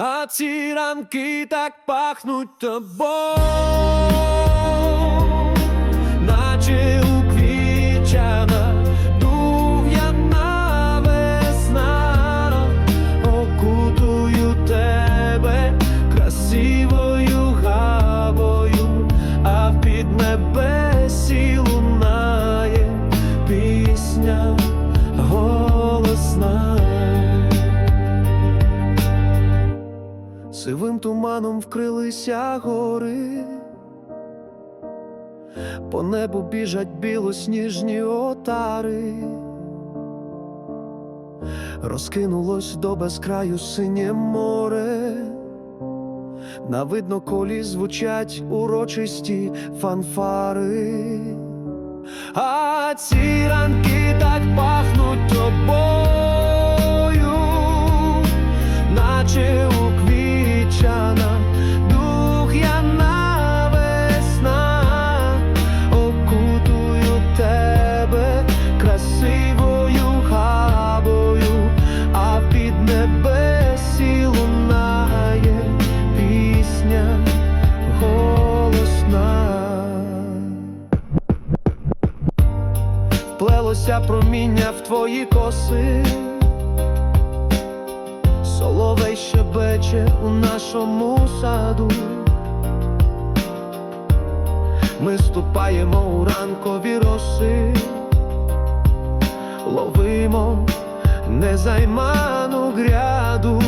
А ці ранки так пахнуть тобою, Сивим туманом вкрилися гори, по небу біжать білосніжні отари, розкинулось до безкраю синє море, на видно колі звучать урочисті фанфари, а ці ранки так пахнуть Вплелося проміння в твої коси. Соловей щебече у нашому саду. Ми ступаємо у ранкові роси, ловимо незайману гряду,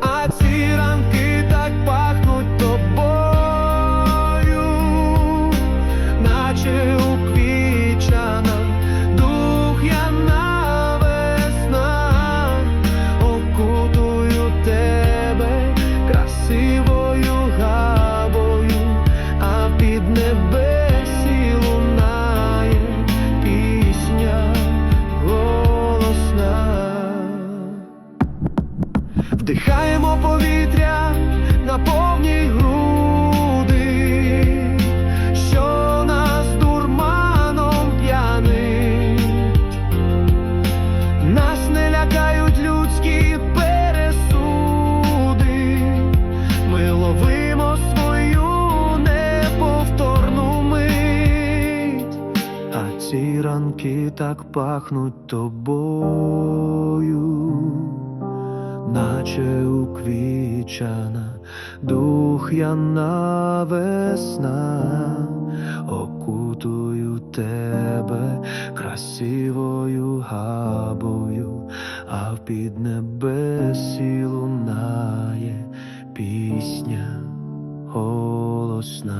а ці ранки Вдихаємо повітря на повні груди, що нас дурманом п'янить. Нас не лякають людські пересуди, ми ловимо свою неповторну мить, а ці ранки так пахнуть тобою наче уквічана дух'яна весна, окутую тебе красивою габою, а в піднебесі лунає пісня голосна.